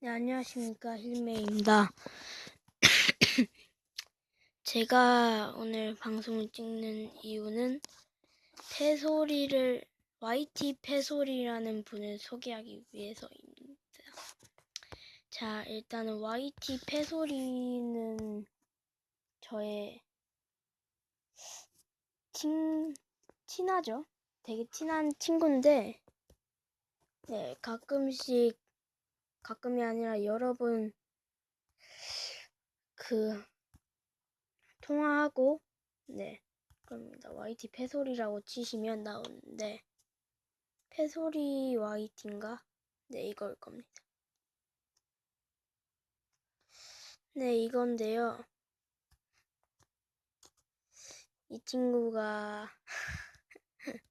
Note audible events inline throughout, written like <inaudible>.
네, 안녕하십니까. 힐메입니다. <coughs> 제가 오늘 방송을 찍는 이유는 패소리를, YT 패소리라는 분을 소개하기 위해서입니다. 자, 일단은 YT 패소리는 저의 친, 친하죠? 되게 친한 친구인데, 네, 가끔씩 가끔이 아니라 여러 번 그 통화하고 네 그럽니다. YT 패소리라고 치시면 나오는데 패소리 YT인가? 네 이걸 겁니다. 네 이건데요. 이 친구가 <laughs>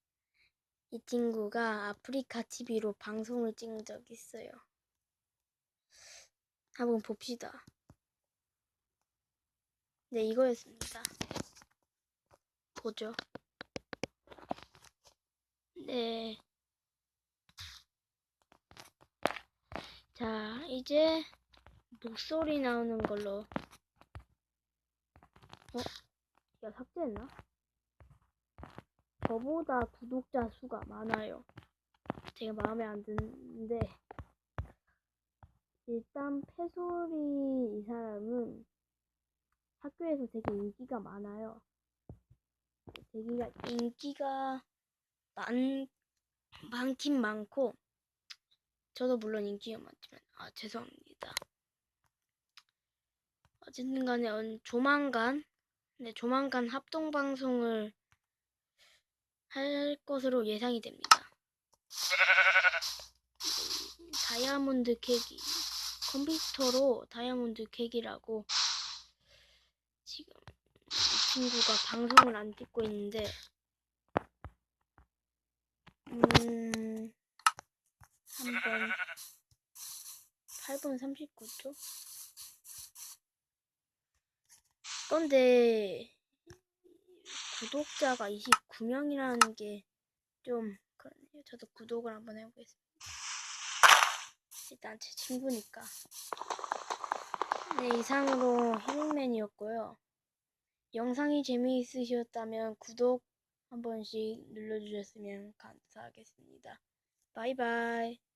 이 친구가 아프리카 TV로 방송을 찍은 적이 있어요. 한번 봅시다. 네, 이거였습니다. 보죠. 네. 자, 이제 목소리 나오는 걸로. 어? 야, 삭제했나? 저보다 구독자 수가 많아요. 제가 마음에 안 드는데. 일단 패소리 이 사람은 학교에서 되게 인기가 많아요. 되게 인기가 많 많긴 많고 저도 물론 인기가 많지만 아 죄송합니다. 어쨌든 간에 언- 조만간 네 조만간 합동 방송을 할 것으로 예상이 됩니다. <laughs> 다이아몬드 캐기 컴퓨터로 다이아몬드 캐기라고 지금 이 친구가 방송을 안 찍고 있는데 음 한번 8분 39초 그런데 구독자가 29명이라는 게 좀 그러네요. 저도 구독을 한번 해보겠습니다. 일단 제 친구니까. 네, 이상으로 힐링맨이었고요. 영상이 재미있으셨다면 구독 한 번씩 눌러주셨으면 감사하겠습니다. 바이바이.